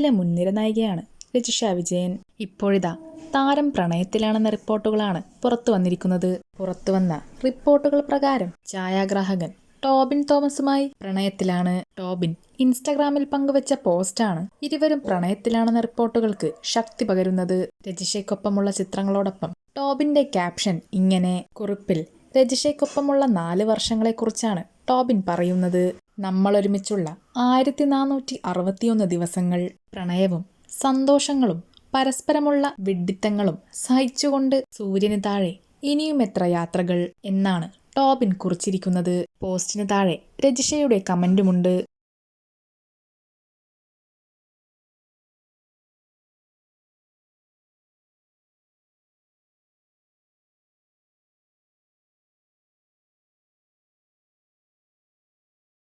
മുൻനിര നായികയാണ് രജിഷ വിജയൻ. ഇപ്പോഴിതാ താരം പ്രണയത്തിലാണെന്ന റിപ്പോർട്ടുകളാണ് പുറത്തു വന്നിരിക്കുന്നത്. പുറത്തു വന്ന റിപ്പോർട്ടുകൾ പ്രകാരം ഛായാഗ്രാഹകൻ ടോബിൻ തോമസുമായി പ്രണയത്തിലാണ്. ടോബിൻ ഇൻസ്റ്റഗ്രാമിൽ പങ്കുവച്ച പോസ്റ്റാണ് ഇരുവരും പ്രണയത്തിലാണെന്ന റിപ്പോർട്ടുകൾക്ക് ശക്തി പകരുന്നത്. രജിഷയ്ക്കൊപ്പമുള്ള ചിത്രങ്ങളോടൊപ്പം ടോബിന്റെ ക്യാപ്ഷൻ ഇങ്ങനെ കുറിപ്പിൽ രജിഷയ്ക്കൊപ്പമുള്ള നാല് വർഷങ്ങളെക്കുറിച്ചാണ് ടോബിൻ പറയുന്നത്. നമ്മൾ ഒരുമിച്ചുള്ള ആയിരത്തി നാനൂറ്റി അറുപത്തിയൊന്ന് ദിവസങ്ങൾ പ്രണയവും സന്തോഷങ്ങളും പരസ്പരമുള്ള വിഡ്ഢിത്തങ്ങളും സഹിച്ചുകൊണ്ട് സൂര്യന് താഴെ ഇനിയും എത്ര യാത്രകൾ എന്നാണ് ടോബിൻ കുറിച്ചിരിക്കുന്നത്. പോസ്റ്റിന് താഴെ രജിഷയുടെ കമന്റുമുണ്ട്.